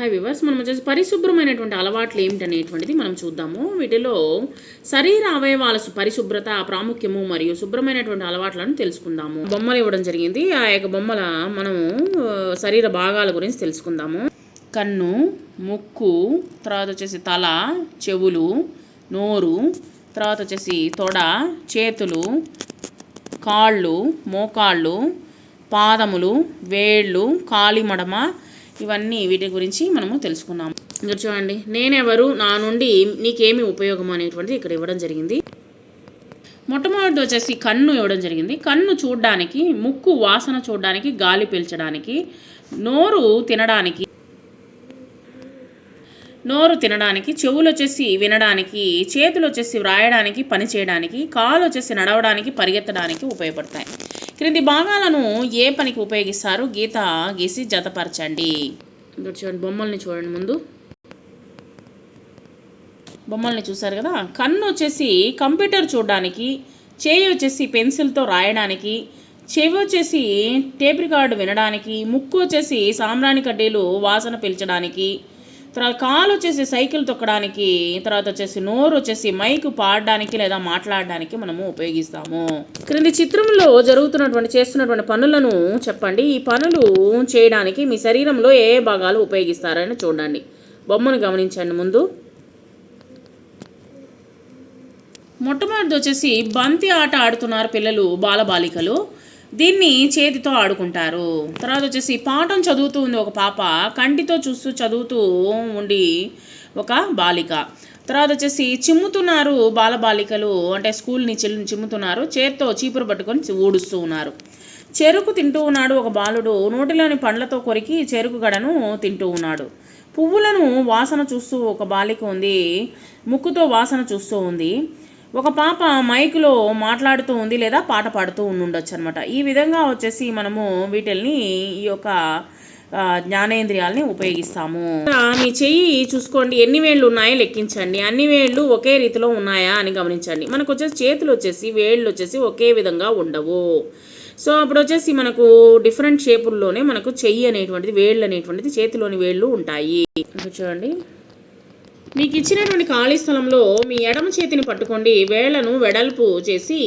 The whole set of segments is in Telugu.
హాయ్ వివర్స్ మనం వచ్చేసి పరిశుభ్రమైనటువంటి అలవాట్లు ఏమిటనేటువంటిది మనం చూద్దాము. వీటిలో శరీర అవయవాల పరిశుభ్రత ప్రాముఖ్యము మరియు శుభ్రమైనటువంటి అలవాట్లను తెలుసుకుందాము. బొమ్మలు ఇవ్వడం జరిగింది. ఆ యొక్క బొమ్మల మనము శరీర భాగాల గురించి తెలుసుకుందాము. కన్ను ముక్కు తర్వాత వచ్చేసి తల చెవులు నోరు తర్వాత వచ్చేసి తొడ చేతులు కాళ్ళు మోకాళ్ళు పాదములు వేళ్ళు కాలి మడమ ఇవన్నీ వీటి గురించి మనము తెలుసుకున్నాము ఇక్కడ చూడండి నేనెవరు నా నుండి నీకేమి ఉపయోగం అనేటువంటిది ఇక్కడ ఇవ్వడం జరిగింది. మొట్టమొదటి వచ్చేసి కన్ను ఇవ్వడం జరిగింది. కన్ను చూడడానికి ముక్కు వాసన చూడడానికి గాలి పీల్చడానికి నోరు తినడానికి నోరు తినడానికి చెవులు వచ్చేసి వినడానికి చేతులు వచ్చేసి వ్రాయడానికి పని చేయడానికి కాలు వచ్చేసి నడవడానికి పరిగెత్తడానికి ఉపయోగపడతాయి. క్రింది భాగాలను ఏ పనికి ఉపయోగిస్తారు? గీత గీసి జతపరచండి. ఇక్కడ చూడండి బొమ్మల్ని చూడండి ముందు. బొమ్మల్ని చూసారు కదా? కన్ను వచ్చేసి కంప్యూటర్ చూడడానికి చేయి వచ్చేసి పెన్సిల్తో రాయడానికి చెవి వచ్చేసి టేప్ రికార్డు వినడానికి ముక్కు వచ్చేసి సాంబ్రాణి కడ్డీలు వాసన పీల్చడానికి తర్వాత కాలు వచ్చేసి సైకిల్ తొక్కడానికి తర్వాత వచ్చేసి నోరు వచ్చేసి మైక్ పాడడానికి లేదా మాట్లాడడానికి మనము ఉపయోగిస్తాము. క్రింది చిత్రంలో జరుగుతున్నటువంటి చేస్తున్నటువంటి పనులను చెప్పండి. ఈ పనులు చేయడానికి మీ శరీరంలో ఏ భాగాలు ఉపయోగిస్తారని చూడండి. బొమ్మను గమనించండి ముందు. మొట్టమొదటి వచ్చేసి బంతి ఆట ఆడుతున్నారు పిల్లలు బాలబాలికలు. దీన్ని చేతితో ఆడుకుంటారు. తర్వాత వచ్చేసి పాఠం చదువుతూ ఉంది ఒక పాప కంటితో చూస్తూ చదువుతూ ఉండి ఒక బాలిక. తర్వాత వచ్చేసి చిమ్ముతున్నారు బాలబాలికలు అంటే స్కూల్ని చిల్ చిమ్ముతున్నారు చేత్తో చీపురు పట్టుకొని ఊడుస్తూ ఉన్నారు. చెరుకు తింటూ ఉన్నాడు ఒక బాలుడు నోటిలోని పండ్లతో కొరికి చెరుకు గడను తింటూ ఉన్నాడు. పువ్వులను వాసన చూస్తూ ఒక బాలిక ఉంది ముక్కుతో వాసన చూస్తూ ఉంది. ఒక పాప మైక్లో మాట్లాడుతూ ఉంది లేదా పాట పాడుతూ ఉండుండొచ్చు అనమాట ఈ విధంగా వచ్చేసి మనము వీటిల్ని ఈ యొక్క జ్ఞానేంద్రియాలని ఉపయోగిస్తాము. మీ చెయ్యి చూసుకోండి. ఎన్ని వేళ్ళు ఉన్నాయో లెక్కించండి. అన్ని వేళ్ళు ఒకే రీతిలో ఉన్నాయా అని గమనించండి. మనకు వచ్చేసి చేతులు వచ్చేసి వేళ్ళు వచ్చేసి ఒకే విధంగా ఉండవు. సో అప్పుడు వచ్చేసి మనకు డిఫరెంట్ షేపుల్లోనే మనకు చెయ్యి అనేటువంటిది వేళ్ళు అనేటువంటిది చేతిలోని వేళ్ళు ఉంటాయి. చూడండి. మీకు ఇచ్చినటువంటి ఖాళీ స్థలంలో మీ ఎడమ చేతిని పట్టుకోండి వేళ్ళను వెడల్పు చేసి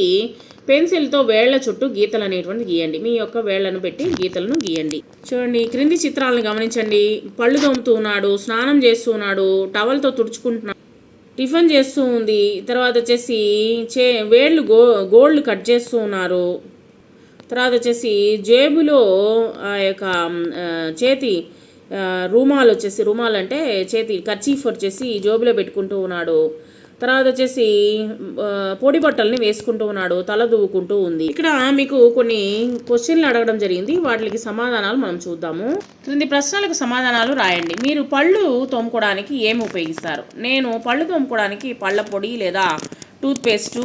పెన్సిల్తో వేళ్ళ చుట్టూ గీతలు అనేటువంటి గీయండి. మీ యొక్క వేళ్ళను పెట్టి గీతలను గీయండి. చూడండి క్రింది చిత్రాలను గమనించండి. పళ్ళు తోముతూ ఉన్నాడు స్నానం చేస్తూ ఉన్నాడు టవల్తో తుడుచుకుంటున్నాడు టిఫిన్ చేస్తూ ఉంది తర్వాత వచ్చేసి చే వేళ్ళు గో గోల్డ్ కట్ చేస్తూ ఉన్నారు తర్వాత వచ్చేసి జేబులో ఆ యొక్క చేతి రూమాలు వచ్చేసి రుమాల్ అంటే చేతి కర్చీఫ్ వచ్చేసి జోబులో పెట్టుకుంటూ ఉన్నాడు. తర్వాత వచ్చేసి పొడి బట్టల్ని వేసుకుంటూ ఉన్నాడు తల దువ్వుకుంటూ ఉంది. ఇక్కడ మీకు కొన్ని క్వశ్చన్లు అడగడం జరిగింది. వాటికి సమాధానాలు మనం చూద్దాము. క్రింది ప్రశ్నలకు సమాధానాలు రాయండి. మీరు పళ్ళు తోముకోవడానికి ఏమి ఉపయోగిస్తారు? నేను పళ్ళు తోముకోవడానికి పళ్ళ పొడి లేదా టూత్పేస్టు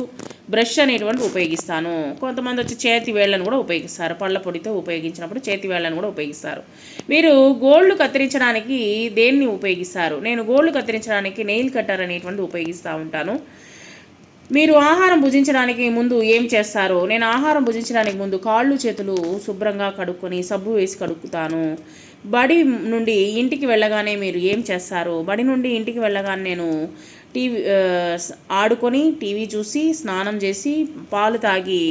బ్రష్ అనేటువంటి ఉపయోగిస్తాను. కొంతమంది వచ్చి చేతి వేళ్ళను కూడా ఉపయోగిస్తారు. పళ్ళ పొడితో ఉపయోగించినప్పుడు చేతి వేళ్ళను కూడా ఉపయోగిస్తారు. మీరు గోల్డ్ కత్తిరించడానికి దేన్ని ఉపయోగిస్తారు? నేను గోల్డ్ కత్తిరించడానికి నెయిల్ కట్టర్ అనేటువంటి ఉపయోగిస్తూ ఉంటాను. మీరు ఆహారం భుజించడానికి ముందు ఏం చేస్తారు? నేను ఆహారం భుజించడానికి ముందు కాళ్ళు చేతులు శుభ్రంగా కడుక్కొని సబ్బు వేసి కడుక్కుతాను. బడి నుండి ఇంటికి వెళ్ళగానే మీరు ఏం చేస్తారు? బడి నుండి ఇంటికి వెళ్ళగానే నేను టీవీ ఆడుకొని టీవీ చూసి స్నానం చేసి పాలు తాగి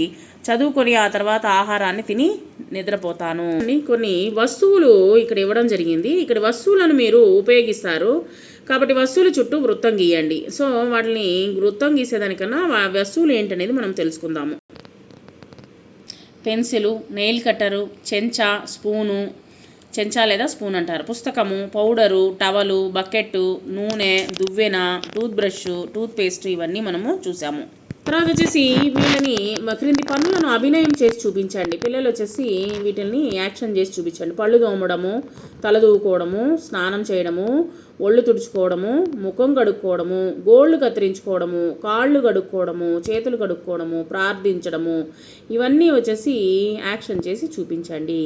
చదువుకొని ఆ తర్వాత ఆహారాన్ని తిని నిద్రపోతాను. కొన్ని వస్తువులు ఇక్కడ ఇవ్వడం జరిగింది. ఇక్కడ వస్తువులను మీరు ఉపయోగిస్తారు. కాబట్టి వస్తువుల చుట్టూ వృత్తం గీయండి. సో వాటిని వృత్తం గీసేదానికన్నా ఆ వస్తువులు ఏంటనేది మనం తెలుసుకుందాము. పెన్సిలు నెయిల్ కట్టరు చెంచా స్పూను చెంచా లేదా స్పూన్ అంటారు. పుస్తకము పౌడరు టవలు బకెట్టు నూనె దువ్వెన టూత్ బ్రష్ టూత్ పేస్ట్ ఇవన్నీ మనము చూసాము. తర్వాత వచ్చేసి వీళ్ళని క్రింది పనులను అభినయం చేసి చూపించండి. పిల్లలు వచ్చేసి వీటిని యాక్షన్ చేసి చూపించండి. పళ్ళు తోమడము తల దూకోవడము స్నానం చేయడము ఒళ్ళు తుడుచుకోవడము ముఖం కడుక్కోవడము గోళ్ళు కత్తిరించుకోవడము కాళ్ళు కడుక్కోవడము చేతులు కడుక్కోవడము ప్రార్థించడము ఇవన్నీ వచ్చేసి యాక్షన్ చేసి చూపించండి.